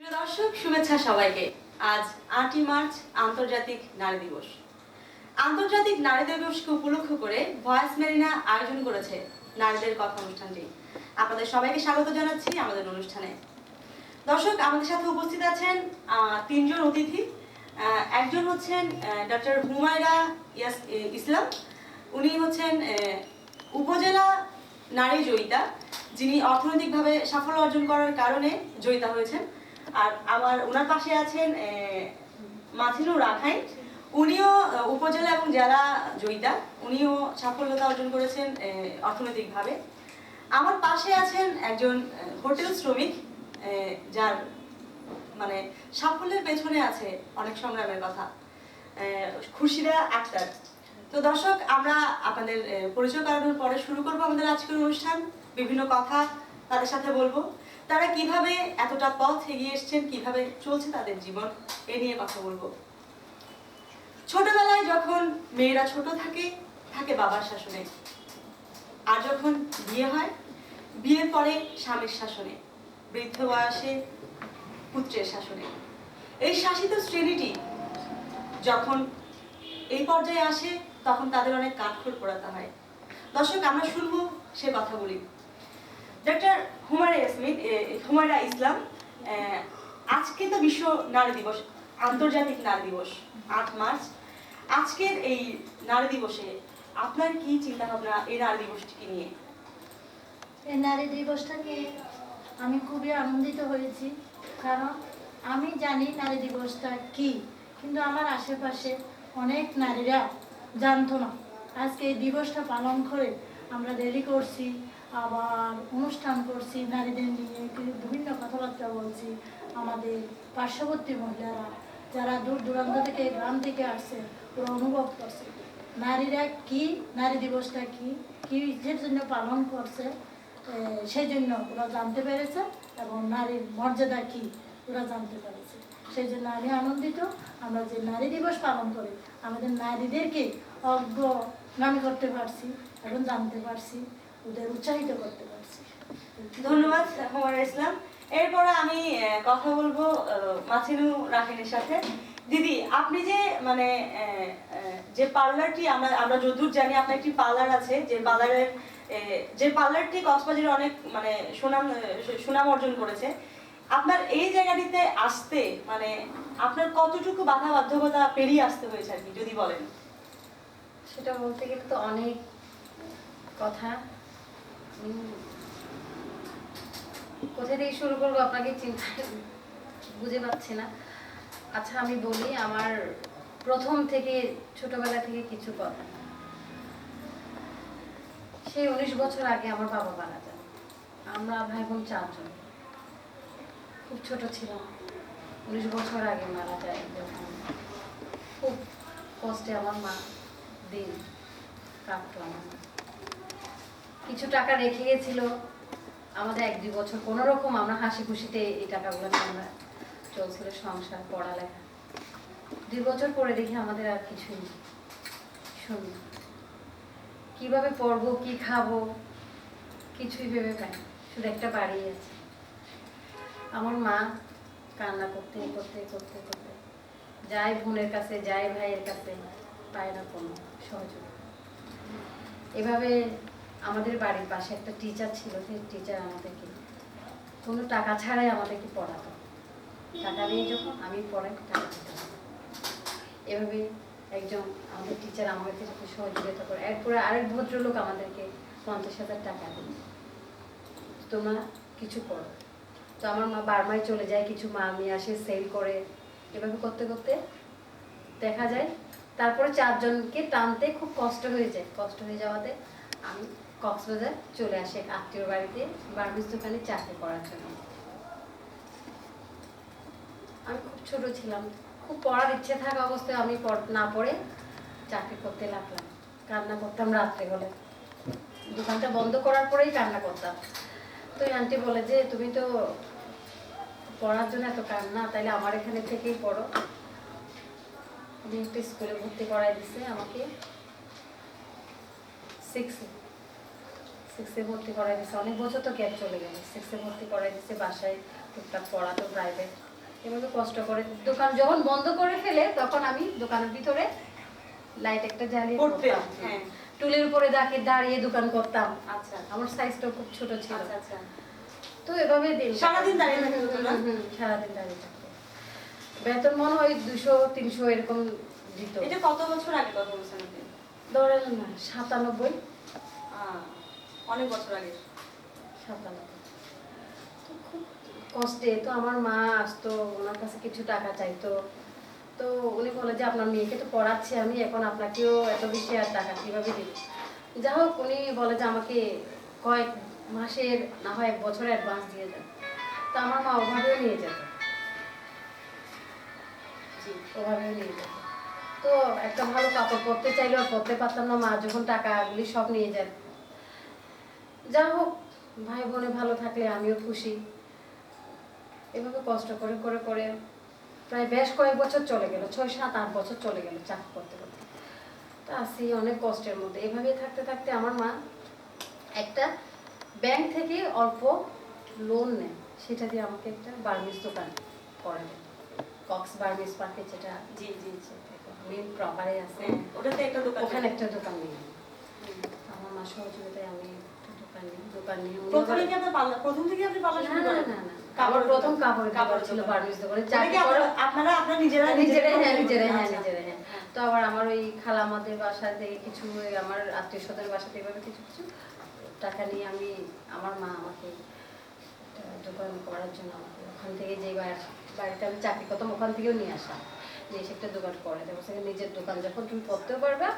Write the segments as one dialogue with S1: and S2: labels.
S1: দর্শক, শুভেচ্ছা সবাইকে। আজ আটই মার্চ, আন্তর্জাতিক নারী দিবস। আন্তর্জাতিক নারী দিবসকে উপলক্ষ করে ভয়েস মেরিনা আয়োজন করেছে নারীদের কথা অনুষ্ঠানটি আপনাদের সবাইকে স্বাগত জানাচ্ছি আমাদের অনুষ্ঠানে। দর্শক, আমাদের সাথে উপস্থিত আছেন তিনজন অতিথি। একজন হচ্ছেন ডক্টর হুমায়রা ইসলাম। উনি হচ্ছেন উপজেলা নারী জয়িতা, যিনি অর্থনৈতিকভাবে সাফল্য অর্জন করার কারণে জয়িতা হয়েছেন। আর আমার ওনার পাশে আছেন আহ, মাথিনুর রাখাইন। উনিও উপজেলা এবং জেলা জয়িতা। উনিও সাফল্যতা অর্জন করেছেন অর্থনৈতিকভাবে। আমার পাশে আছেন একজন হোটেল শ্রমিক যার মানে সাফল্যের পেছনে আছে অনেক সংগ্রামের কথা। খুশিরা আক্তার। তো দর্শক আমরা আপনাদের পরিচয় করানোর পরে শুরু করব আমাদের আজকের অনুষ্ঠান। বিভিন্ন কথা তাদের সাথে বলব। তারা কীভাবে এতটা পথ এগিয়ে এসছেন, কীভাবে চলছে তাদের জীবন, এ নিয়ে কথা বলব। ছোটবেলায় যখন মেয়েরা ছোট থাকে থাকে বাবার শাসনে। আর যখন বিয়ে হয়, বিয়ের পরে স্বামীর শাসনে, বৃদ্ধ বয়সে পুত্রের শাসনে। এই শাসিত শ্রেণীটি যখন এই পর্যায়ে আসে, তখন তাদের অনেক কাঠখড় পোড়াতে হয়। দর্শক, আমরা শুনব সে কথাগুলি। ডক্টর হুমায়রা ইয়াসমিন হুমায়রা ইসলাম আজকে তো বিশ্ব নারী দিবস, আন্তর্জাতিক নারী দিবস, আট মার্চ। আজকের এই নারী দিবসে আপনার কি চিন্তা ভাবনা এই নারী দিবসটিকে নিয়ে?
S2: এই নারী দিবসটাকে আমি খুবই আনন্দিত হয়েছি, কারণ আমি জানি নারী দিবসটা কি, কিন্তু আমার আশেপাশে অনেক নারীরা জানতো না। আজকে এই দিবসটা পালন করে আমরা র্যালি করছি আবার অনুষ্ঠান করছি, নারীদের নিয়ে কি- বিভিন্ন কথাবার্তা বলছি। আমাদের পার্শ্ববর্তী মহিলারা যারা দূর দূরান্ত থেকে, গ্রাম থেকে আসছে, ওরা অনুভব করছে, নারীরা কি, নারী দিবসটা কি যে জন্য পালন করছে সেই জন্য ওরা জানতে পেরেছে এবং নারীর মর্যাদা কি, ওরা জানতে পেরেছে। সেই জন্য আমি আনন্দিত, আমরা যে নারী দিবস পালন করি, আমাদের নারীদেরকে অজ্ঞ অগ্রগামী করতে পারছি এবং জানতে পারছি। ওদের উৎসাহিত করতে পারছি।
S1: ধন্যবাদ হুমায়রা ইসলাম। এরপর আমি কথা বলব মাছিনু রাখিনের সাথে। দিদি, আপনি যে মানে যে পার্লারটি, আমরা আমরা যদুর জানি আপনার একটি পার্লার আছে, যে পার্লারের যে পার্লারটি কক্সবাজারে অনেক মানে সুনাম সুনাম অর্জন করেছে। আপনার এই জায়গাটিতে আসতে মানে আপনার কতটুকু বাধা বাধ্যকতা পেরিয়ে আসতে হয়েছে আর কি, যদি বলেন?
S3: সেটা বলতে গেলে তো অনেক কথা। কোথা থেকে শুরু করব আপনাকে চিন্তা বুঝে পাচ্ছি না। আচ্ছা আমি বলি আমার প্রথম থেকে ছোটবেলা থেকে কিছু কথা। সেই উনিশ বছর আগে আমার বাবা মারা যান আমরা ভাই বোন চারজন। খুব ছোট ছিলাম। উনিশ বছর আগে মারা যায় যখন। খুব কষ্টে আমার মা দিন কাটতো আমার। কিছু টাকা রেখে গেছিল। আমাদের এক দুই বছর কোনো রকম আমরা হাসি খুশিতে এই টাকাগুলো আমরা চলছিল সংসার, পড়ালেখা। দুই বছর পরে দেখি আমাদের আর কিছুই নেই। শুনি কীভাবে পড়ব, কি খাব, কিছুই ভেবে পাই শুধু একটা বাড়ি আছে। আমার মা কান্না করতে করতে করতে করতে, যাই বোনের কাছে, যাই ভাইয়ের কাছে পায় না কোনো সহযোগিতা। এভাবে আমাদের বাড়ির পাশে একটা টিচার ছিল সেই টিচার আমাদেরকে কোনো টাকা ছাড়াই আমাদেরকে পড়াতো। টাকা নিয়ে যখন আমি পড়াই, টাকা দিতাম এভাবে একজন আমাদের টিচার আমাদেরকে যখন সহযোগিতা করে, এরপরে আরেক ভদ্রলোক আমাদেরকে পঞ্চাশ হাজার টাকা দিল তোমরা কিছু করো। তো আমার মা বারমায় চলে যায়, কিছু মা নিয়ে আসে সেল করে। এভাবে করতে করতে দেখা যায়, তারপরে চারজনকে টানতে খুব কষ্ট হয়ে যায়। কষ্ট হয়ে যাওয়াতে আমি কক্সবাজার চলে আসে এক আত্মীয়র বাড়িতে বার্মিজ দোকানে চাকরি করার জন্য। আমি খুব ছোট ছিলাম। খুব পড়ার ইচ্ছে থাকা অবস্থায় আমি না পড়ে চাকরি করতে লাগলাম। কান্না করতাম রাত্রে হলে। দোকানটা বন্ধ করার পরেই কান্না করতাম। তো আন্টি বলে যে, তুমি তো পড়ার জন্য এত কান্না, তাইলে আমার এখানে থেকেই পড়ো। একটা স্কুলে ভর্তি করাই দিছে আমাকে। সিক্সে সিক্সে ভর্তি করাই দিচ্ছে অনেক বছর তো গ্যাপ চলে গেল সিক্সে ভর্তি করাই দিচ্ছে বাসায় টুকটাক পড়াতো প্রাইভেট এভাবে কষ্ট করে দোকান যখন বন্ধ করে ফেলে তখন আমি দোকানের ভিতরে লাইট একটা জ্বালিয়ে করতাম
S1: হ্যাঁ।
S3: টুলের উপরে দাঁড়িয়ে দাঁড়িয়ে দোকান করতাম।
S1: আচ্ছা।
S3: আমার সাইজটা খুব ছোট ছিল।
S1: আচ্ছা আচ্ছা।
S3: তো এভাবে দিন।
S1: সারাদিন দাঁড়িয়ে থাকতে
S3: সারাদিন দাঁড়িয়ে থাকতে। বেতন মনে হয় দুশো তিনশো এরকম দিত।
S1: এটা কত বছর আগে বলছেন আপনি?
S3: ধরেন না সাতানব্বই
S1: অনেক বছর আগে।
S3: কষ্টে। তো আমার মা আসতো, ওনার কাছে কিছু টাকা চাইতো। তো উনি বলে যে, আপনার মেয়েকে তো পড়াচ্ছি, আমি এখন আপনাকেও এত বেশি আর টাকা কীভাবে দিব? যা হোক, উনি বলে যে, আমাকে কয়েক মাসের, না হয় এক বছরের অ্যাডভান্স দিয়ে দেন। তো আমার মা ওভাবেও নিয়ে যেত।
S1: জি,
S3: ওভাবেও নিয়ে যেত। তো একটা ভালো কাপড় পরতে চাইলেও পরতে পারতাম না। মা যখন টাকাগুলি সব নিয়ে যায় যা হোক ভাই বোনে ভালো থাকলে আমিও খুশি। এভাবে কষ্ট করে করে করে প্রায় বেশ কয়েক বছর চলে গেল ছয় সাত আট বছর চলে গেল চাকরি করতে করতে। তা আসি অনেক কষ্টের মধ্যে। এভাবেই থাকতে থাকতে আমার মা একটা ব্যাংক থেকে অল্প লোন নেয়। সেটা দিয়ে আমাকে একটা বার্মিস দোকান করে দেয়। কক্স বার্মিস পার্কে যেটা
S1: জি জি জি।
S3: মেন প্রপারে আছে।
S1: হ্যাঁ, ওটাতে একটা দোকান
S3: ওখানে একটা দোকান
S1: হুম।
S3: আমার মা সহযোগিতায় আমি দোকান নিই দোকান নিয়ে উনি
S1: প্রথমে
S3: আবার-
S1: কি আপনি পার্লার প্রথম থেকে আপনি পার্লার শুরু করেন?
S3: না না আমার প্রথম কাপড় কাপড় ছিল
S1: দোকান।
S3: দোকানে চাকরি
S1: কি আপনারা- আপনারা আপনারা নিজেরা
S3: নিজেরাই হ্যাঁ নিজেরাই হ্যাঁ
S1: আচ্ছা।
S3: নিজেরাই হ্যাঁ। তো আবার আমার ওই খালা আমাদের বাসা থেকে কিছু আমার আত্মীয় বাসা থেকে এভাবে কিছু কিছু টাকা নিয়ে আমি আমার মা আমাকে দোকান করার জন্য আমাকে ওখান থেকে যে বাড়িতে আমি চাকরি করতাম ওখান থেকেও নিয়ে আসা। এসে একটা দোকান করে সেখানে নিজের দোকান যখন তুমি করতেও পারবা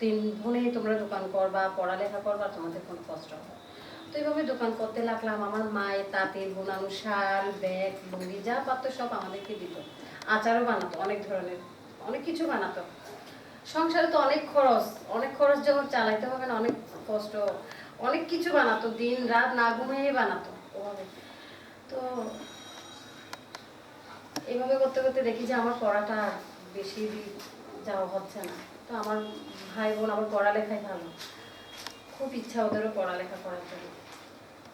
S3: তিন বোনে তোমরা দোকান করবা, পড়ালেখা করবা, তোমাদের কোনো কষ্ট হবে তো এইভাবে দোকান করতে লাগলাম, আমার মায়ের তাঁতে, বোনানো, শাল, ব্যাগ, লুঙ্গি, যা পারতো সব আমাদেরকে দিত। আচারও বানাতো, অনেক ধরনের, অনেক কিছু বানাতো। সংসারে তো অনেক খরচ অনেক খরচ যখন চালাইতে হবে না, অনেক কষ্ট, অনেক কিছু বানাতো, দিন রাত না ঘুমিয়ে বানাতো ওভাবে। তো এইভাবে করতে করতে দেখি যে আমার পড়াটা বেশি যাওয়া হচ্ছে না। তো আমার ভাই বোন আমার পড়ালেখায় ভালো। খুব ইচ্ছা ওদেরও পড়ালেখা করার জন্য।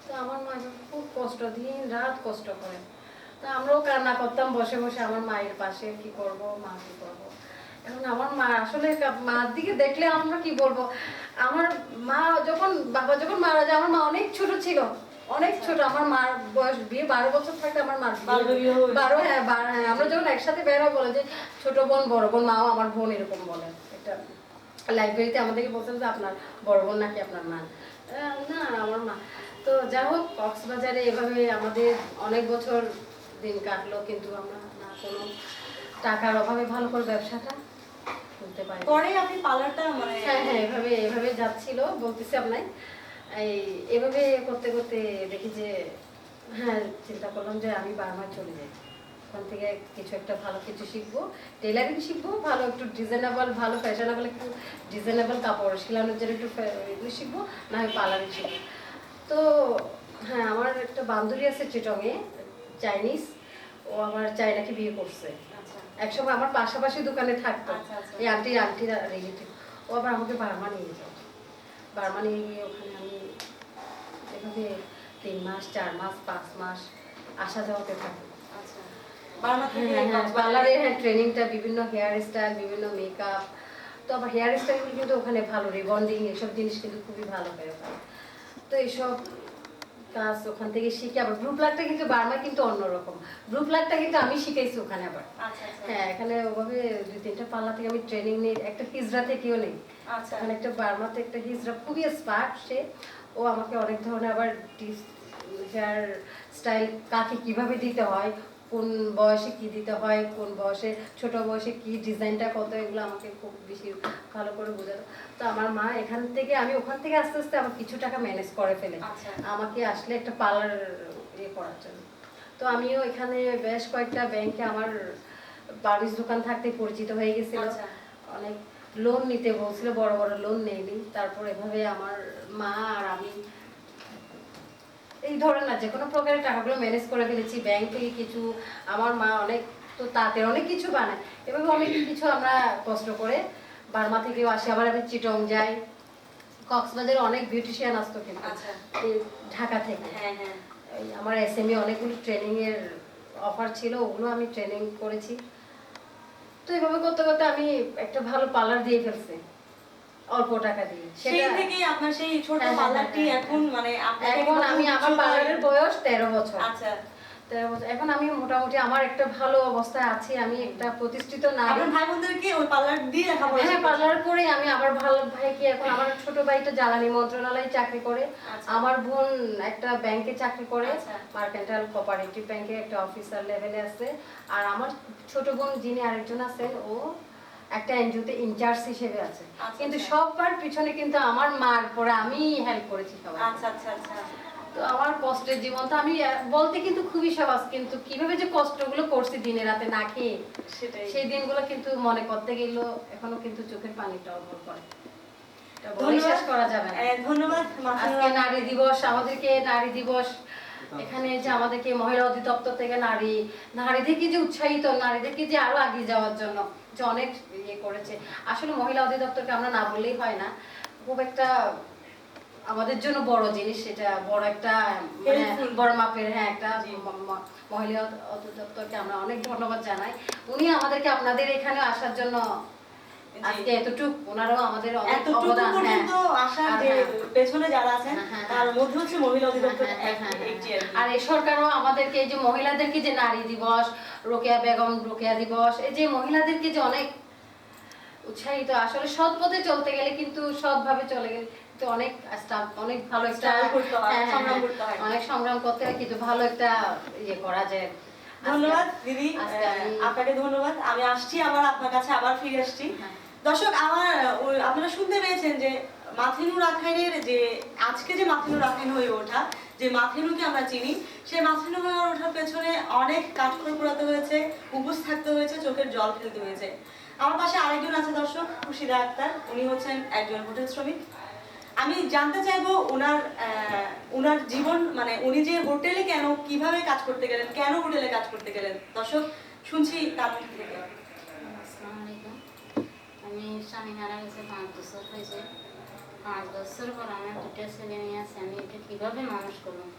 S3: তো আমার মা খুব কষ্ট, দিন রাত কষ্ট করে। তো আমরাও কান্না করতাম, বসে বসে আমার মায়ের পাশে কি করব, মা কি করব। এখন আমার মা আসলে মার দিকে দেখলে আমরা কি বলব? আমার মা যখন, বাবা যখন মারা যায়, আমার মা অনেক ছোট ছিল। অনেক ছোট আমার মার বয়স বিয়ে বারো বছর থাকতে আমার মার।
S1: হয়েছে।
S3: বারো হ্যাঁ হ্যাঁ আমরা যখন একসাথে বের বলে যে ছোট বোন বড় বোন মাও আমার বোন এরকম বলে। এটা লাইব্রেরিতে আমাদেরকে বলছেন যে আপনার বড় বোন নাকি আপনার মা? না আমার মা। তো যা হোক কক্সবাজারে এভাবে আমাদের অনেক বছর দিন কাটলো কিন্তু আমরা না কোনো টাকার অভাবে ভালো করে ব্যবসাটা খুলতে পারি
S1: পরে আপনি পার্লারটা মানে
S3: হ্যাঁ হ্যাঁ এভাবে এভাবে যাচ্ছিল বলতেছি আপনার এই এভাবে করতে করতে দেখি যে হ্যাঁ চিন্তা করলাম যে আমি বার্মায় চলে যাই। ওখান থেকে কিছু একটা ভালো কিছু শিখব। টেলারিং শিখব ভালো একটু ডিজাইনেবল ভালো ফ্যাশনেবল একটু ডিজাইনেবল কাপড় সেলানোর জন্য একটু এগুলো শিখব না হয় পার্লারিং শিখব। তো হ্যাঁ আমার একটা বান্ধবী আছে চিটংয়ে চাইনিজ ও আমার চাইনাকে বিয়ে করছে।
S1: আচ্ছা।
S3: একসময় আমার পাশাপাশি দোকানে থাকতো।
S1: আচ্ছা, আচ্ছা।
S3: এই আন্টির আন্টিরা রিলেটিভ ও আবার আমাকে বার্মা নিয়ে যায়। বার্মা নিয়ে গিয়ে ওখানে আমি এভাবে তিন মাস চার মাস পাঁচ মাস আসা যাওয়াতে থাকি।
S1: আচ্ছা। বার্মা
S3: হ্যাঁ হ্যাঁ পার্লারের হ্যাঁ ট্রেনিংটা বিভিন্ন হেয়ার স্টাইল বিভিন্ন মেকআপ তো আবার হেয়ার স্টাইলগুলো কিন্তু ওখানে ভালো রিবন্ডিং এসব জিনিস কিন্তু খুবই ভালো হয়ে ওখানে তো এইসব কাজ ওখান থেকে শিখে আবার গ্রুপ লাকটা কিন্তু বার্মায় কিন্তু অন্যরকম গ্রুপ লাকটা কিন্তু আমি শিখাইছি ওখানে আবার।
S1: আচ্ছা আচ্ছা।
S3: হ্যাঁ এখানে ওভাবে দুই তিনটা পাল্লা থেকে আমি ট্রেনিং নিই একটা হিজড়া থেকেও নেই। ওখানে একটা বার্মাতে একটা হিজড়া খুবই স্পার্ট সে। ও আমাকে অনেক ধরনের আবার টিপস হেয়ার স্টাইল কাকে কীভাবে দিতে হয় কোন বয়সে কি দিতে হয় কোন বয়সে ছোট বয়সে কি ডিজাইনটা কত এগুলো আমাকে খুব বেশি ভালো করে বোঝাতো তো আমার মা এখান থেকে আমি ওখান থেকে আস্তে আস্তে আমার কিছু টাকা ম্যানেজ করে ফেলে
S1: আচ্ছা।
S3: আমাকে আসলে একটা পার্লার ইয়ে করার জন্য তো আমিও এখানে বেশ কয়েকটা ব্যাংকে আমার বার্মিস দোকান থাকতে পরিচিত হয়ে গেছিল
S1: আচ্ছা।
S3: অনেক লোন নিতে বলছিল বড় বড় লোন নেইনি তারপর এভাবে আমার মা আর আমি এই ধরেন না যে কোনো প্রকারের টাকাগুলো ম্যানেজ করে ফেলেছি ব্যাংক থেকে কিছু আমার মা অনেক তো তাঁতের অনেক কিছু বানায়। এভাবে অনেক কিছু আমরা কষ্ট করে বার্মা থেকেও আসি আবার আমি চিটং যাই। কক্সবাজারে অনেক বিউটিশিয়ান আসতো কিন্তু
S1: আচ্ছা।
S3: ঢাকা থেকে।
S1: হ্যাঁ হ্যাঁ।
S3: এই আমার এসএমই অনেকগুলো ট্রেনিংয়ের অফার ছিল ওগুলো আমি ট্রেনিং করেছি। তো এইভাবে করতে করতে আমি একটা ভালো পার্লার দিয়ে ফেলছি অল্প টাকা দিয়ে।
S1: সেই থেকে আপনার সেই ছোট
S3: হ্যাঁ, হ্যাঁ,
S1: পার্লারটি
S3: হ্যাঁ,
S1: এখন মানে
S3: এখন আমি আমার পার্লারের বয়স তেরো বছর।
S1: আচ্ছা।
S3: তেরো বছর এখন আমি মোটামুটি আমার একটা ভালো অবস্থায় আছি আমি একটা প্রতিষ্ঠিত
S1: আপনার ভাই বোনদেরকে ওই পার্লার দিয়ে লেখাপড়া
S3: হ্যাঁ পার্লার করে আমি আমার ভালো ভাইকে এখন আমার ছোট ভাইটা জ্বালানি মন্ত্রণালয়ে চাকরি করে
S1: আচ্ছা।
S3: আমার বোন একটা ব্যাংকে চাকরি করে
S1: আচ্ছা।
S3: মার্কেন্টাল কোঅপারেটিভ ব্যাংকে একটা অফিসার লেভেলে আছে আর আমার ছোট বোন যিনি আরেকজন আছেন ও একটা এনজিওতে ইনচার্জ হিসেবে আছে
S1: আচ্ছা,
S3: কিন্তু। সবার পিছনে কিন্তু আমার মার পরে আমি হেল্প করেছি সবাই
S1: আচ্ছা আচ্ছা আচ্ছা
S3: তো আমার কষ্টের জীবন তো আমি বলতে কিন্তু খুবই সহজ কিন্তু কীভাবে যে কষ্টগুলো করছি দিনে রাতে না খেয়ে
S1: সেটাই।
S3: সেই দিনগুলো কিন্তু মনে করতে গেলেও এখনও কিন্তু চোখের পানিটা অভর করে।
S1: ধন্যবাদ।
S3: আজকে নারী দিবস আমাদেরকে নারী দিবস এখানে যে আমাদেরকে মহিলা অধিদপ্তর থেকে নারী নারীদেরকে যে উৎসাহিত নারীদেরকে যে আরও এগিয়ে যাওয়ার জন্য যে অনেক ইয়ে করেছে। আসলে মহিলা অধিদপ্তরকে আমরা না বললেই হয় না। খুব একটা আমাদের জন্য বড় জিনিস সেটা বড় একটা মানে বড় মাপের হ্যাঁ একটা মহিলা অধিদপ্তরকে আমরা অনেক ধন্যবাদ জানাই। উনি আমাদেরকে আপনাদের এখানে আসার জন্য আজকে এতটুক ওনারও আমাদের অবদান হ্যাঁ। হ্যাঁ।
S1: পেছনে যারা আছেন
S3: হ্যাঁ,
S1: তার মধ্যে হচ্ছে মহিলা অধিদপ্তর। আর
S3: এই সরকারও আমাদেরকে এই যে মহিলাদেরকে যে নারী দিবস রোকেয়া বেগম রোকেয়া দিবস এই যে মহিলাদেরকে যে অনেক উৎসাহিত আসলে সৎ পথে চলতে গেলে কিন্তু সৎভাবে চলে গেলে কিন্তু অনেক অনেক ভালো একটা
S1: হয়,
S3: হ্যাঁ। অনেক সংগ্রাম করতে হয় কিন্তু ভালো একটা ইয়ে করা যায়।
S1: ধন্যবাদ দিদি। আপনাকে ধন্যবাদ। আমি আসছি আবার আপনার কাছে আবার ফিরে আসছি।
S3: হ্যাঁ।
S1: দর্শক আমার আপনারা শুনতে পেয়েছেন যে মাথিনুর রাখাইনের যে আজকে যে মাথিনুর রাখাইন হয়ে ওঠা যে মাথিনুকে আমরা চিনি সেই মাথিনু হয়ে ওঠার পেছনে অনেক কাঠখড় পোড়াতে হয়েছে উপোস থাকতে হয়েছে চোখের জল ফেলতে হয়েছে। আমার পাশে আরেকজন আছে দর্শক খুশিদা আক্তার। উনি হচ্ছেন একজন হোটেল শ্রমিক। আমি জানতে চাইব ওনার ওনার জীবন মানে উনি যে হোটেলে কেন, কীভাবে কাজ করতে গেলেন, কেন হোটেলে কাজ করতে গেলেন? দর্শক, শুনছি তার মুখ থেকে।
S4: আমি স্বামী মারা গেছে পাঁচ বছর হয়েছে। পাঁচ বছর পর আমার দুটো ছেলে মেয়ে আছে, আমি এটা কীভাবে মানুষ করলাম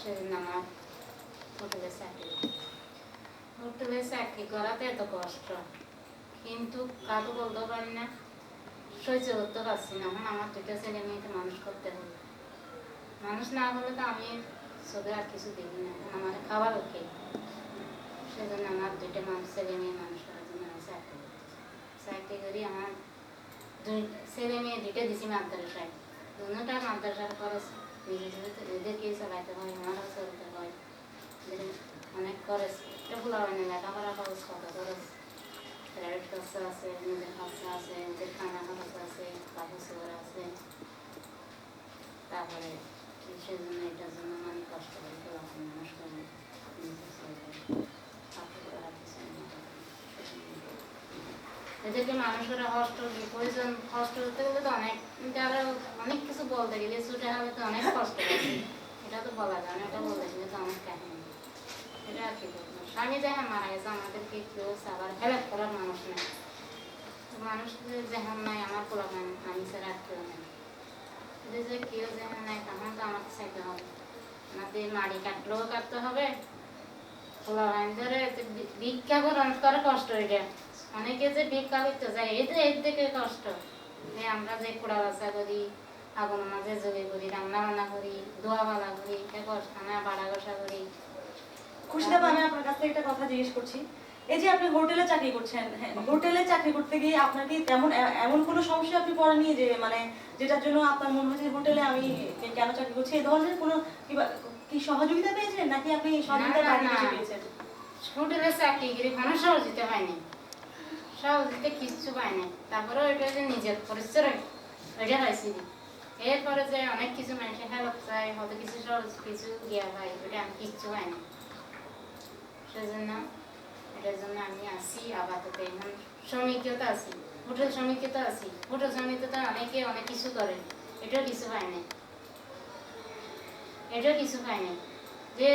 S4: সেজন্য আমার হোটেলে চাকরি হোটেলে চাকরি করাতে এত কষ্ট। কিন্তু কাকু বলতে পারি না সহ্য করতে পারছি না। এখন আমার দুটো ছেলে মেয়েকে মানুষ করতে হবে। মানুষ না হলে তো আমি চোখে আর কিছু দেখি না। এখন আমার খাবারও খেয়ে সেজন্য আমার দুইটা মানুষ, ছেলে মেয়ে মানুষ করার জন্য আমি চাকরি। চাকরি করি আমার দুই ছেলে মেয়ে দুইটা দিছি মাদ্রাসায়। দুটা মাদ্রাসার খরচ নিজে চালাইতে হয়, আমারও চলতে হয়। অনেক খরচ। এটা ভুলা হয় না লেখাপড়া খরচ কত খরচ? প্রাইভেট খরচা আছে নিজের খরচা আছে নিজের খানা খরচ আছে কাপড় চোপড় আছে তারপরে সেজন্য এটার জন্য আমি কষ্ট মানুষ এদেরকে প্রয়োজন গেলে তো অনেক যারা অনেক কিছু বলতে গেলে হবে তো অনেক কষ্ট এটা তো বলা যায় না, এটা বলতে গেলে তো অনেক কাহিনী। এটা আর কি বলব? স্বামী যাহা মারা গেছে, আমাদেরকে কেউ আবার হেল্প করার মানুষ নেই। মানুষ যেমন নাই, আমার পোলা আমি ছাড়া আর কেউ নেই। যে কেউ নাই তখন তো আমাকে চাইতে হবে। আমাদের মাড়ি কাটলেও কাটতে হবে। পোলা ভাই ধরে করে কষ্ট এটা। অনেকে যে ভিক্ষা করতে যায় এই যে এর থেকে কষ্ট। যে আমরা যে কুড়া বাসা করি আগুন মাঝে জগে করি রান্না বান্না করি দোয়া বালা করি এটা কষ্ট না বাড়া ঘষা করি।
S1: খুশিদা আমি আপনার কাছ থেকে একটা কথা জিজ্ঞেস করছি। এই যে আপনি হোটেলে চাকরি করছেন হ্যাঁ, হোটেলে চাকরি করতে গিয়ে আপনার কি তেমন এমন কোনো সমস্যা আপনি পড়েননি যে মানে যেটার জন্য আপনার মনে হচ্ছে হোটেলে আমি কেন চাকরি করছি? এই ধরনের কোনো কি সহযোগিতা পেয়েছেন? নাকি আপনি সহযোগিতা
S4: না।
S1: কিছু পেয়েছেন
S4: হোটেলে চাকরি করি কোনো সহযোগিতা পাইনি সহযোগিতা কিচ্ছু পাইনি তারপরে ওইটা যে নিজের পরিচয় ওইটা পাইছি এরপরে যে অনেক কিছু মানুষের হেল্প চাই হয়তো কিছু সহজ কিছু গিয়া ভাই ওটা আমি কিচ্ছু পাইনি। সেজন্য আমি আপাতত আছি, হোটেল আছি, হোটেল অনেকে অনেক কিছু কিছু কিছু যে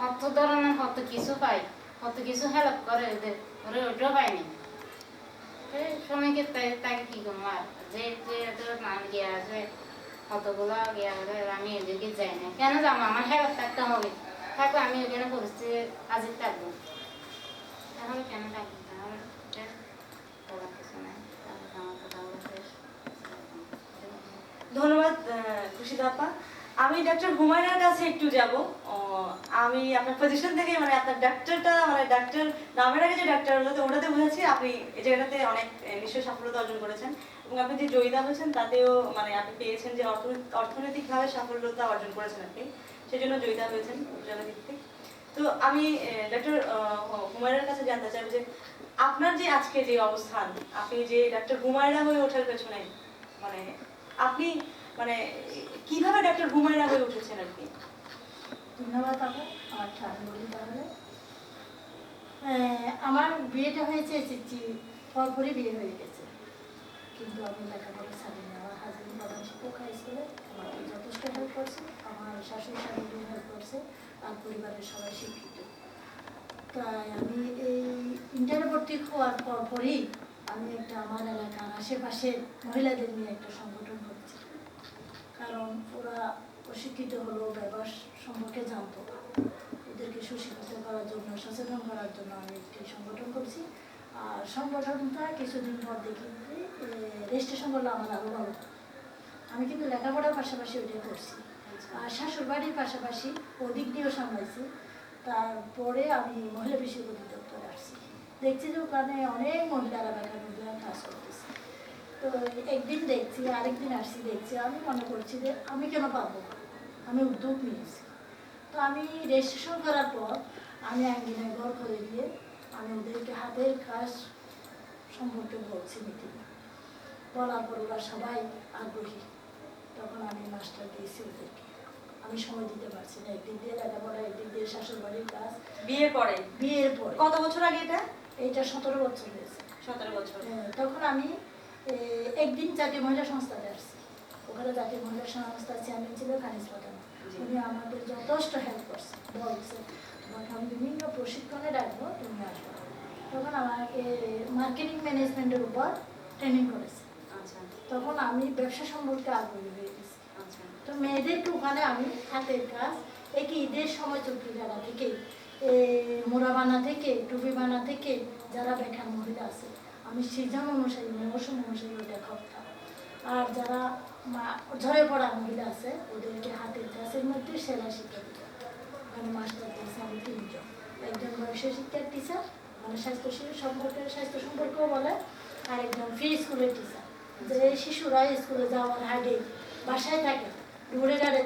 S4: হত ধরনের হত কিছু পাই হত কিছু হেল্প করে ওদের ওটাও তাই তাকে কি করব আর? যে যে গিয়ে আছে কতগুলো আমি এদিকে যাই না কেন যাব? আমার হেল্প থাকতে হবে। থাকলে আমি ওখানে পরিস্থিতি হাজির থাকব। তাহলে কেন থাকব তাহলে
S1: ধন্যবাদ খুশিদা আপা। আমি ডাক্তার হুমায়ুনের কাছে একটু যাব। আমি আপনার পজিশন থেকে মানে আপনার ডাক্তারটা মানে ডাক্তার নামের আগে যে ডাক্তার হলো তো ওটাতে বুঝেছি আপনি এই জায়গাটাতে অনেক আহ, নিশ্চয়ই সাফল্যতা অর্জন করেছেন এবং আপনি যে জয়িতা হয়েছেন তাতেও মানে আপনি পেয়েছেন যে অর্থনৈতিক অর্থনৈতিকভাবে সাফল্যতা অর্জন করেছেন আপনি সেই জন্য জয়িতা হয়েছেন উপজেলা দিক থেকে তো আমি ডাক্তার হুমায়ুনের কাছে জানতে চাইব যে আপনার যে আজকে যে অবস্থান, আপনি যে ডাক্তার হুমায়রা হয়ে ওঠার পেছনে মানে আপনি মানে কীভাবে ডাক্তার হুমায়রা হয়ে উঠেছেন আর কি
S2: ধন্যবাদ তাহলে। আমার বিয়েটা হয়েছে পরপরই বিয়ে হয়ে গেছে। কিন্তু আমি লেখাপড়া ছাড়িনি। আমার তাই আমি এই ইন্টারে ভর্তি হওয়ার পরপরই আমি একটা আমার এলাকার আশেপাশের মহিলাদের নিয়ে একটা সংগঠন করছি। কারণ ওরা অশিক্ষিত হলেও ব্যবসা সম্পর্কে জানতো। ওদেরকে সুশিক্ষিত করার জন্য সচেতন করার জন্য আমি একটি সংগঠন করছি। আর সংগঠনটা কিছুদিন পর দেখি রেজিস্ট্রেশন করলে আমার আরও ভালো আমি কিন্তু লেখাপড়ার পাশাপাশি ওইটাই করছি। আর শাশুড় বাড়ির পাশাপাশি ওদিক দিয়েও সামলাইছি। তারপরে আমি মহিলা বিষয় অধিদপ্তরে আসছি। দেখছি যে ওখানে অনেক মহিলারা বেকার মহিলারা কাজ করতেছে। তো একদিন দেখছি আরেকদিন আসছি দেখছি আমি মনে করছি যে আমি কেন পারব না? আমি উদ্যোগ নিয়েছি। তো আমি রেজিস্ট্রেশন করার পর আমি একদিনে ঘর করে দিয়ে আমি ওদেরকে হাতের কাজ সম্পর্কে বলছি মিটিং। বলার পর ওরা সবাই আগ্রহী। তখন আমি মাস্টার দিয়েছি ওদেরকে। আমি সময় দিতে পারছি না। একদিক দিয়ে লেখাপড়া একদিক দিয়ে শাশুড় বাড়ির কাজ।
S1: বিয়ের পরে?
S2: বিয়ের পরে।
S1: কত বছর আগে এটা?
S2: এইটা সতেরো বছর হয়েছে।
S1: সতেরো বছর।
S2: হ্যাঁ, তখন আমি একদিন জাতীয় মহিলা সংস্থাতে আসছি। ওখানে জাতীয় মহিলা সংস্থার চেয়ারম্যান ছিল কানিস প্রধান। উনি আমাদের যথেষ্ট হেল্প করছে বলছে তোমাকে আমি বিভিন্ন প্রশিক্ষণে রাখব তুমি আসব। তখন আমাকে মার্কেটিং ম্যানেজমেন্টের উপর ট্রেনিং করেছে।
S1: আচ্ছা।
S2: তখন আমি ব্যবসা সম্পর্কে আগ্রহী হয়ে গেছি।
S1: আচ্ছা।
S2: তো মেয়েদেরকে ওখানে আমি হাতের কাজ ঈদের সময় চুক্তি থেকে মোড়া বানা থেকে টুপি বানা থেকে যারা বেকার মহিলা আছে আমি সিজন অনুসারী মৌসুম অনুসারী ওটা করতাম আর যারা ঝরে পড়া মহিলা আছে ওদেরকে হাতের কাজের মধ্যে সেলাই শিক্ষা দিতাম শিক্ষার টিচার মানে স্বাস্থ্য শিশু সম্পর্কে স্বাস্থ্য সম্পর্কেও বলে আর একজন ফ্রি স্কুলের টিচার শিশুরা থাকে, ঘুরে থাকে,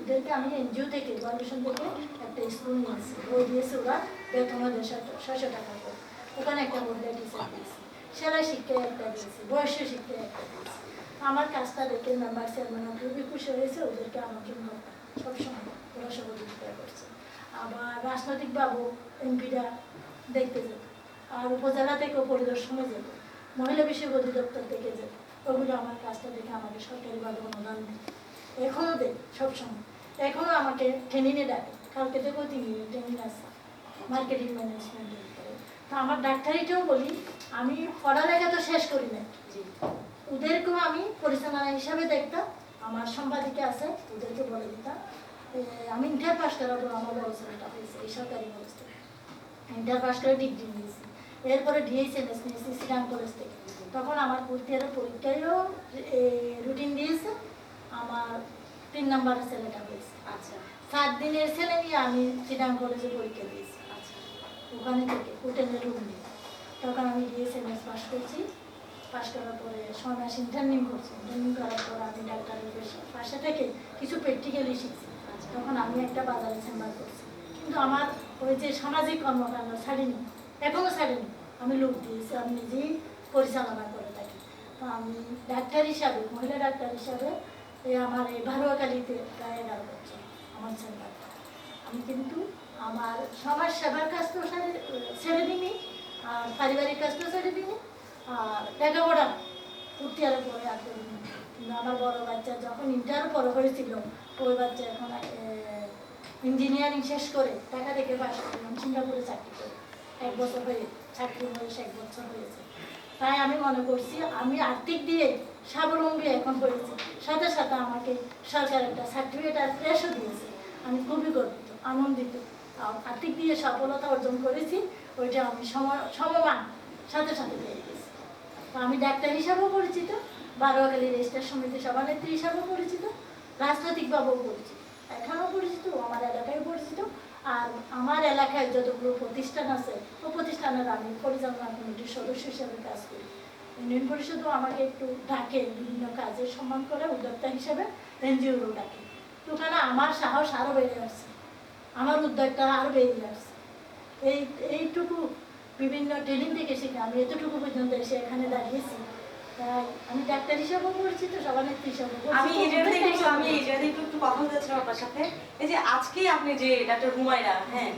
S2: ওদেরকে আমি এনজিও থেকে ফাউন্ডেশন থেকে একটা স্কুল নিয়েছি। ছয়শো টাকা ওখানে একটা মহিলা টিচার দিয়েছি। সেলাই শিক্ষা একটা দিয়েছি বয়স্ক শিক্ষা একটা দিয়েছি। আমার কাজটা দেখে মেম্বার চেয়ারম্যান খুবই খুশি হয়েছে, ওদেরকে আমাকে সবসময় ওরা সহযোগিতা করছে। আবার রাজনৈতিক বাবু, এমপিরা দেখতে যেত আর উপজেলা থেকেও পরিদর্শনে যেত মহিলা বিষয় অধিদপ্তর থেকে যেত ওগুলো আমার কাজটা দেখে আমাকে সরকারিভাবে অনুদান দিত এখনও দেয়, সবসময়। এখনও আমাকে ট্রেনিংয়ে ডাকে, কালকে থেকেও তিনি ট্রেনিং আছে মার্কেটিং ম্যানেজমেন্টের উপরে। তো আমার ডাক্তারিটাও বলি, আমি পড়ালেখা তো শেষ করি না ওদেরকেও আমি পরিচালনা হিসাবে দেখতাম। আমার সম্পাদিকা আছে ওদেরকে বলে দিতাম। আমি ইন্টার পাস করার পর আমার ছেলেটা হয়েছে এই সরকারি থেকে। ইন্টার পাস করে ডিগ্রি নিয়েছি। এরপরে ডিএসএনএস নিয়েছি শ্রীরাম কলেজ থেকে। তখন আমার পরীক্ষার পরীক্ষায়ও রুটিন দিয়েছে। আমার তিন নম্বরের ছেলেটা হয়েছে।
S1: আচ্ছা।
S2: সাত দিনের ছেলে নিয়ে আমি শ্রীরাম কলেজে পরীক্ষা দিয়েছি।
S1: আচ্ছা।
S2: ওখানে থেকে হোটেলের রুম নিয়ে। তখন আমি ডিএসএমএস পাস করছি। পাস করার পরে ছয় মাস ইন্টার্নিং করছি। ইন্টার্নিং করার পর আমি ডাক্তারের পাশে- পাশে থেকে কিছু প্র্যাকটিক্যালি শিখছি
S1: আচ্ছা।
S2: তখন আমি একটা বাজারে চেম্বার করছি। কিন্তু আমার ওই যে সামাজিক কর্মকাণ্ড ছাড়িনি এখনও ছাড়িনি। আমি লোক দিয়েছি আমি নিজেই পরিচালনা করে থাকি। তো আমি ডাক্তার হিসাবে মহিলা ডাক্তার হিসাবে এই আমার এই ভারুয়াকালিতে প্রায় এগারো বছর আমার চেম্বার আমি কিন্তু আমার সমাজ সেবার কাজটাও ছেড়ে ছেড়ে দিইনি আর পারিবারিক কাজটাও ছেড়ে দিইনি। লেখাপড়া উঠিয়ার পরে আর কিন্তু আমার বড় বাচ্চা, যখন ইন্টার পরে হয়েছিল, ওই বাচ্চা এখন ইঞ্জিনিয়ারিং শেষ করে টাকা থেকে পাশ করলাম সিঙ্গাপুরে চাকরি করে। এক বছর হয়ে, চাকরি বয়স এক বছর হয়েছে। তাই আমি মনে করছি, আমি আর্থিক দিয়ে স্বাবলম্বী এখন হয়েছি। সাথে সাথে আমাকে সরকার একটা সার্টিফিকেট আর প্রেসও দিয়েছে। আমি খুবই গর্বিত, আনন্দিত। আর আর্থিক দিয়ে সফলতা অর্জন করেছি, ওইটা আমি সম- সমমান সাথে সাথে পেয়ে গেছি তো আমি ডাক্তার হিসাবেও পরিচিত বারোয়াখালী রেজিস্টার সমিতি সভানেত্রী হিসাবেও পরিচিত রাজনৈতিকভাবেও পরিচিত। এখানেও পরিচিত আমার এলাকায় পরিচিত। আর আমার এলাকায় যতগুলো প্রতিষ্ঠান আছে, ও প্রতিষ্ঠানের আমি পরিচালনা কমিটির সদস্য হিসেবে কাজ করি। ইউনিয়ন পরিষদও আমাকে একটু ডাকে, বিভিন্ন কাজে সম্মান করে, উদ্যোক্তা হিসেবে এনজিওরও ডাকে। তো আমার সাহস আরও বেড়ে আসছে। আমার উদ্যোগটা আরও বেড়ে আসছে। এই, এইটুকু বিভিন্ন ট্রেনিং থেকে শিখে আমি এতটুকু পর্যন্ত এসে এখানে দাঁড়িয়েছি। তাই আমি ডাক্তার হিসাবেও পরিচিত সভানেত্রী হিসাবেও
S1: আমি এই জায়গাতে একটু আমি এই জায়গাতে একটু আপনার সাথে। এই যে আজকে আপনি যে ডাক্তার হুমায়রা হ্যাঁ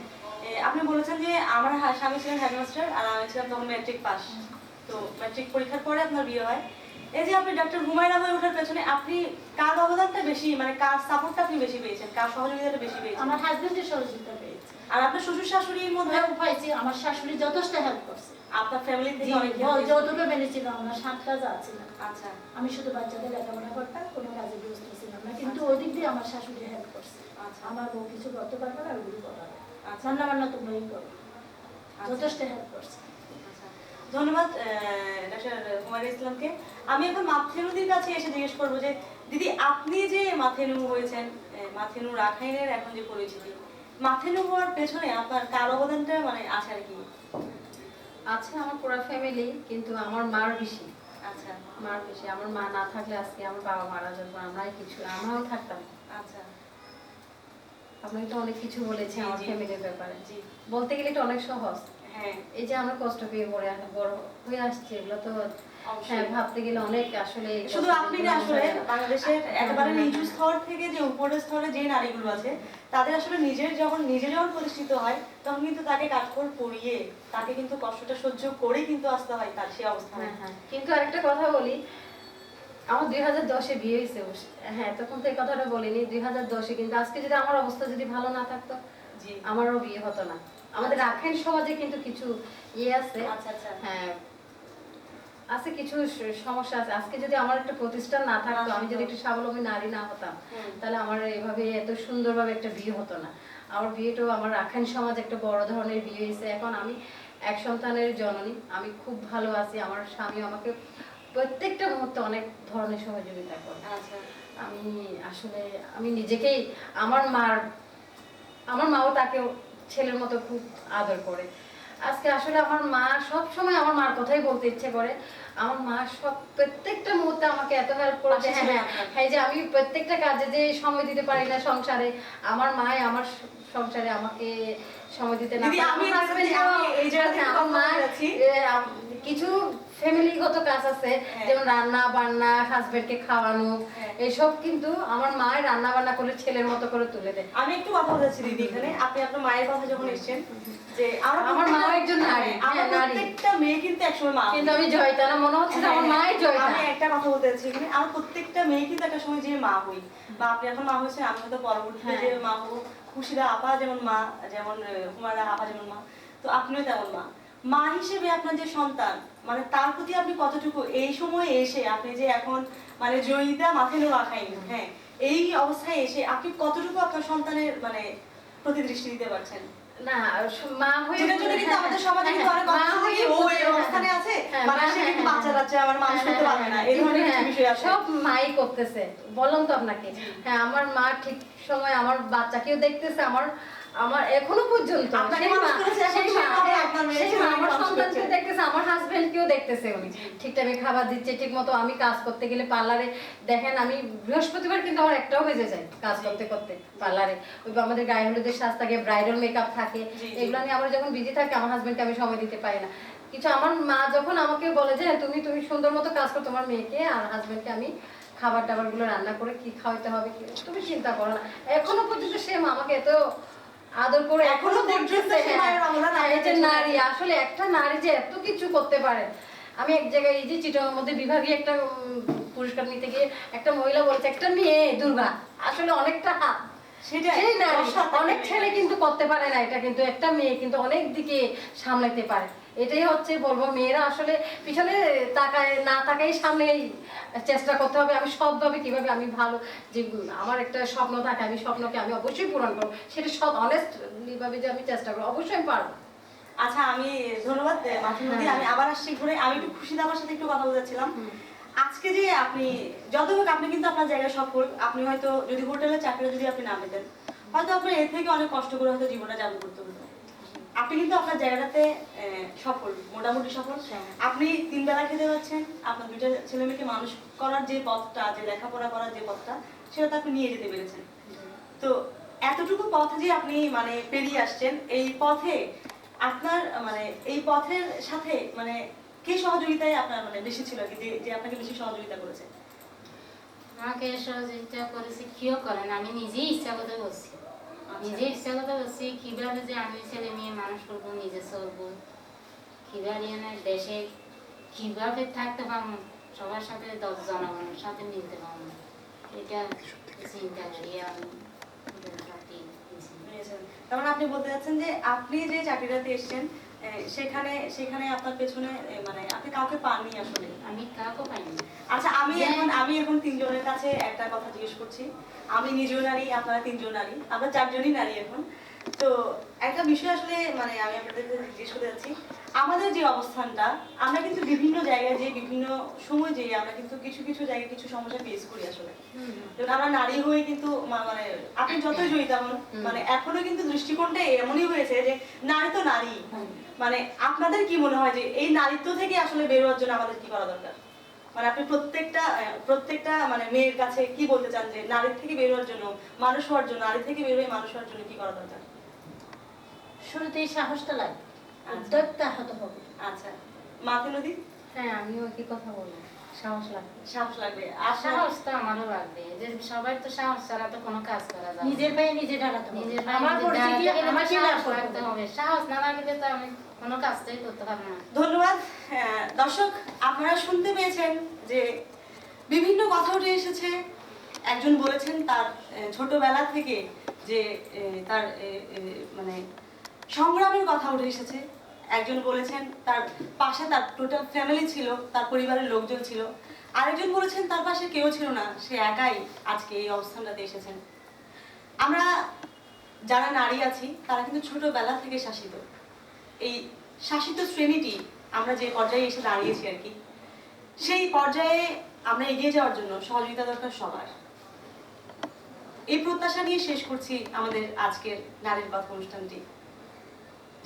S1: আপনি বলেছেন যে আমার স্বামী ছিলেন হেডমাস্টার আর আমি ছিলাম তখন ম্যাট্রিক পাস তো ম্যাট্রিক পরীক্ষার পরে আপনার বিয়ে হয়। এই যে আপনি ডাক্তার হুমায়রা হয়ে ওঠার পেছনে আপনি কার অবদানটা বেশি মানে কার সাপোর্টটা আপনি বেশি পেয়েছেন? কার সহযোগিতাটা বেশি পেয়েছেন?
S2: আমার হাজবেন্ডের সহযোগিতা পেয়েছি।
S1: আর আপনার শ্বশুর শাশুড়ির মধ্যে
S2: পাইছি আমার শাশুড়ি যথেষ্ট হেল্প করছে।
S1: আপনার ফ্যামিলি থেকে অনেক।
S2: যৌতুকে মেনেছিল আমার সাত কাজ আছে না।
S1: আচ্ছা।
S2: আমি শুধু বাচ্চাদের লেখাপড়া করতাম কোনো কাজে ব্যস্ত ছিলাম না কিন্তু
S1: আচ্ছা।
S2: ওদিক দিয়ে আমার শাশুড়ি হেল্প করছে।
S1: আচ্ছা।
S2: আমার বউ কিছু করতে পারবে না ওইগুলো করাবে।
S1: আচ্ছা।
S2: রান্না বান্না তোমরাই করো।
S1: আচ্ছা।
S2: যথেষ্ট হেল্প করছে।
S1: আচ্ছা। ধন্যবাদ ডাক্তার কুমারী ইসলামকে। আমি এখন মাথেনুদির কাছে এসে জিজ্ঞেস করব যে দিদি আপনি যে মাথেনু হয়েছেন মাথেনু রাখাইনের এখন যে পরিচিতি মাথেনু হওয়ার পেছনে আপনার কার অবদানটা মানে আছে আর কি?
S3: আছে আমার পুরো ফ্যামিলি কিন্তু আমার মার বেশি
S1: আচ্ছা।
S3: মার বেশি আমার মা না থাকলে আজকে আমার বাবা মারা যাবে আমরাই কিছু আমরাও থাকতাম।
S1: আচ্ছা।
S3: আপনাকে তো অনেক কিছু বলেছি আমার ফ্যামিলির ব্যাপারে।
S1: জি।
S3: বলতে গেলে এটা অনেক সহজ। এই যে আমরা কষ্ট পেয়ে বড় বড় হয়ে আসছে এগুলো তো হ্যাঁ ভাবতে গেলে অনেক আসলে
S1: শুধু আপনি না আসলে বাংলাদেশের একেবারে নিচু স্তর থেকে যে উপরের স্তরে যে নারীগুলো আছে তাদের আসলে নিজের যখন নিজে যখন প্রতিষ্ঠিত হয় তখন কিন্তু তাকে কাঠখড় পরিয়ে তাকে কিন্তু কষ্টটা সহ্য করে কিন্তু আসতে হয় তার সেই অবস্থানে।
S3: হ্যাঁ হ্যাঁ কিন্তু আরেকটা কথা বলি আমার দুই হাজার দশে বিয়ে হয়েছে হ্যাঁ তখন তো এই কথাটা বলিনি দুই হাজার দশে কিন্তু আজকে যদি আমার অবস্থা যদি ভালো না থাকতো আমারও বিয়ে হতো না। আমাদের রাখাইন সমাজে কিন্তু কিছু ইয়ে আছে।
S1: আচ্ছা আচ্ছা।
S3: হ্যাঁ আছে কিছু সমস্যা আছে। আজকে যদি আমার একটা প্রতিষ্ঠান না থাকতো আমি যদি একটু স্বাবলম্বী নারী না হতাম তাহলে আমার এভাবে এত সুন্দরভাবে একটা বিয়ে হতো না। আমার বিয়েটাও আমার রাখাইন সমাজ একটা বড় ধরনের বিয়ে হয়েছে। এখন আমি এক সন্তানের জননী আমি খুব ভালো আছি। আমার স্বামী আমাকে প্রত্যেকটা মুহূর্তে অনেক ধরনের সহযোগিতা করে।
S1: আচ্ছা।
S3: আমি আসলে আমি নিজেকেই আমার মার আমার মাও তাকে ছেলের মতো খুব আদর করে। আজকে আসলে আমার মা সব সময় আমার মার কথাই বলতে ইচ্ছে করে। আমার মা সব প্রত্যেকটা মুহূর্তে আমাকে এত হেল্প করে যে হ্যাঁ হ্যাঁ। হ্যাঁ যে আমি প্রত্যেকটা কাজে যে সময় দিতে পারি না সংসারে আমার মাই আমার সংসারে আমাকে সময় দিতে না আমার হ্যাঁ, মা কিছু ফ্যামিলিগত কাজ আছে
S1: হ্যাঁ।
S3: যেমন রান্না বান্না হাজবেন্ডকে খাওয়ানো
S1: হ্যাঁ।
S3: এসব কিন্তু আমার মা রান্না বান্না করে ছেলের মতো করে তুলে দেয়
S1: আমি একটু কথা বলছি দিদি এখানে আপনি আপনার মায়ের কথা যখন এসেছেন যে আমার প্রত্যেকটা-
S3: মাও একজন নারী,
S1: হ্যাঁ, আমরা
S3: নারী।
S1: প্রত্যেকটা মেয়ে কিন্তু একসময় মা
S3: কিন্তু আমি জয়তা মনে হচ্ছে যে আমার মায়ের জয়তা
S1: আমি একটা কথা বলতে চাচ্ছি এখানে আমার প্রত্যেকটা মেয়ে কিন্তু একটা সময় যে মা হই বা আপনি এখন মা হয়েছেন আমি হয়তো পরবর্তীতে। যে মা হব খুশিদা আপা যেমন মা যেমন আপা যেমন মা তো আপনিও তেমন মা মা হিসেবে আপনার যে সন্তান মানে তার প্রতি আপনি কতটুকু এই সময়ে এসে আপনি যে এখন মানে জয়িতা মাথায় নো রাখাইনি হ্যাঁ এই অবস্থায় এসে আপনি কতটুকু আপনার সন্তানের মানে প্রতি দৃষ্টি দিতে পারছেন?
S3: না মা হয়ে
S1: কিন্তু আমাদের সমাজে কিন্তু অনেক কথা
S3: মা
S1: থাকে, ও এই অবস্থানে আছে, মানে সে কিন্তু বাচ্চা আমার মানুষ করতে পারবে না। এই ধরনের কিছু বিষয় আছে।
S3: সব মাই করতেছে বললাম তো আপনাকে। হ্যাঁ আমার মা ঠিক সময় আমার বাচ্চাকেও দেখতেছে আমার আমার এখনও পর্যন্ত হ্যাঁ, আমার সন্তানকে দেখতেছে আমার হাজবেন্ডকেও দেখতেছে উনি। ঠিক টাইমে খাবার দিচ্ছে ঠিক মতো আমি কাজ করতে গেলে পার্লারে দেখেন আমি বৃহস্পতিবার কিন্তু আমার একটাও বেজে যায় কাজ করতে করতে পার্লারে ওই আমাদের গায়ে হলুদের সাজ থাকে ব্রাইডাল মেকআপ থাকে। এগুলো নিয়ে আমরা যখন বিজি থাকি আমার হাজবেন্ডকে আমি সময় দিতে পারি না। কিছু আমার মা যখন আমাকে বলে যে "হ্যাঁ, তুমি তুমি সুন্দর মতো কাজ করো তোমার মেয়েকে আর হাজবেন্ডকে আমি খাবার টাবারগুলো রান্না করে কি খাওয়াতে হবে কি তুমি চিন্তা করো না। এখনও পর্যন্ত সে আমাকে এত আদর করে
S1: এখনও
S3: দেখতেছে হ্যাঁ, হ্যাঁ, নারী আসলে একটা নারী যে এত কিছু করতে পারে। আমি এক জায়গায় এই যে চিটার মধ্যে বিভাগীয় একটা পুরস্কার নিতে গিয়ে একটা মহিলা বলছে একটা মেয়ে দুর্গা। আসলে অনেকটা হাত অনেক ছেলে কিন্তু করতে পারে না এটা কিন্তু একটা মেয়ে কিন্তু অনেক দিকে সামলাতে পারে। এটাই হচ্ছে বলব মেয়েরা আসলে পিছনে তাকায় না তাকাই সামনেই চেষ্টা করতে হবে আমি সৎভাবে কীভাবে আমি ভালো যে আমার একটা স্বপ্ন থাকে আমি স্বপ্নকে আমি অবশ্যই পূরণ করব সেটা সৎ অনেস্টলি ভাবে যে আমি চেষ্টা করব অবশ্যই পারব।
S1: আচ্ছা আমি ধন্যবাদ মাথুমতি
S3: হ্যাঁ।
S1: আমি আবার আসছি ঘুরে আমি একটু খুশি দেওয়ার সাথে একটু কথা বলতেছিলাম আজকে যে আপনি যত হোক আপনি কিন্তু আপনার জায়গায় সফল আপনি হয়তো যদি হোটেলে চাকরি যদি আপনি না পেতেন হয়তো আপনার এর থেকে অনেক কষ্ট করে হয়তো জীবনটা যাপন করতে আপনি কিন্তু আপনার জায়গাটাতে সফল মোটামুটি সফল। আপনি তিন বেলা খেতে পাচ্ছেন আপনার দুইটা ছেলে মেয়েকে মানুষ করার যে পথটা যে লেখাপড়া করার যে পথটা সেটা তো আপনি নিয়ে যেতে পেরেছেন। তো এতটুকু পথ যে আপনি মানে পেরিয়ে আসছেন এই পথে আপনার মানে এই পথের সাথে মানে কে সহযোগিতায় আপনার মানে বেশি ছিল কি যে আপনাকে বেশি সহযোগিতা করেছে?
S4: আমাকে সহযোগিতা করেছে কেউ করেন আমি নিজেই ইচ্ছা করতে করছি। নিজে ইচ্ছা করতে করছি কীভাবে যে আমি ছেলে মেয়ে মানুষ করব নিজে চলবো কীভাবে দেশে কীভাবে থাকতে পারব সবার সাথে দশ জনগণের সাথে মিলতে পারব এটা চিন্তা করি আমি
S1: আপনি বলতে চাচ্ছেন যে আপনি যে চাকরিটাতে এসেছেন সেখানে সেখানে আপনার পেছনে মানে আপনি কাউকে পাননি আসলে
S4: আমি কাউকে পাইনি
S1: আচ্ছা আমি এখন আমি এখন তিনজনের কাছে একটা কথা জিজ্ঞেস করছি. আমি নিজেও নারী আপনারা তিনজন নারী আমরা চারজনই নারী এখন। তো একটা বিষয় আসলে মানে আমি আপনাদের জিজ্ঞেস করতে যাচ্ছি আমাদের যে অবস্থানটা আমরা কিন্তু বিভিন্ন জায়গায় যে বিভিন্ন সময় যে আমরা কিন্তু কিছু কিছু জায়গায় কিছু সমস্যা ফেস করি আসলে। যেমন আমরা নারী হয়ে কিন্তু মানে আপনি যতই হন মানে এখনও কিন্তু দৃষ্টিকোণটা এমনই হয়েছে যে নারী তো নারী। মানে আপনাদের কি মনে হয় যে এই নারীত্ব থেকে আসলে বেরোয়ার জন্য আমাদের কি করা দরকার? মানে আপনি প্রত্যেকটা প্রত্যেকটা মানে মেয়ের কাছে কি বলতে চান যে নারীর থেকে বেরোয়ার জন্য মানুষ হওয়ার জন্য নারী থেকে বেরোয় মানুষ হওয়ার জন্য কি করা দরকার?
S2: শুরুতেই সাহসটা লাগবে
S1: আচ্ছা।
S2: উদ্যোক্তা হতে হবে।
S1: আচ্ছা। মাথি নদী
S3: হ্যাঁ আমিও কি কথা বলব। সাহস লাগবে।
S1: সাহস লাগবে।
S4: আর সাহস তো আমারও লাগবে। যে সবাই তো সাহস ছাড়া তো কোনো কাজ করা
S2: নিজের পায়ে নিজে দাঁড়াতে হবে।
S4: নিজের
S2: আমার পরিচিতি
S4: সাহস
S2: হবে
S4: না রাখলে তো আমি কোনো কাজটাই করতে পারব না।
S1: ধন্যবাদ। হ্যাঁ, দর্শক আপনারা শুনতে পেয়েছেন যে বিভিন্ন কথা উঠে এসেছে। একজন বলেছেন তার ছোটবেলা থেকে যে তার মানে সংগ্রামের কথা উঠে এসেছে। একজন বলেছেন, তার পাশে তার টোটাল ফ্যামিলি ছিল, তার পরিবারের লোকজন ছিল। আরেকজন বলেছেন, তার পাশে কেউ ছিল না, সে একাই আজকে এই অবস্থানটাতে এসেছেন। আমরা যারা নারী আছি, তারা কিন্তু ছোটবেলা থেকে শাসিত। এই শাসিত শ্রেণীটি আমরা যে পর্যায়ে এসে দাঁড়িয়েছি আর কি, সেই পর্যায়ে আমরা এগিয়ে যাওয়ার জন্য সহযোগিতা দরকার সবার। এই প্রত্যাশা নিয়ে শেষ করছি আমাদের আজকের নারীর কথা অনুষ্ঠানটি।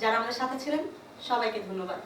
S1: যারা আমাদের সাথে ছিলেন সবাইকে ধন্যবাদ।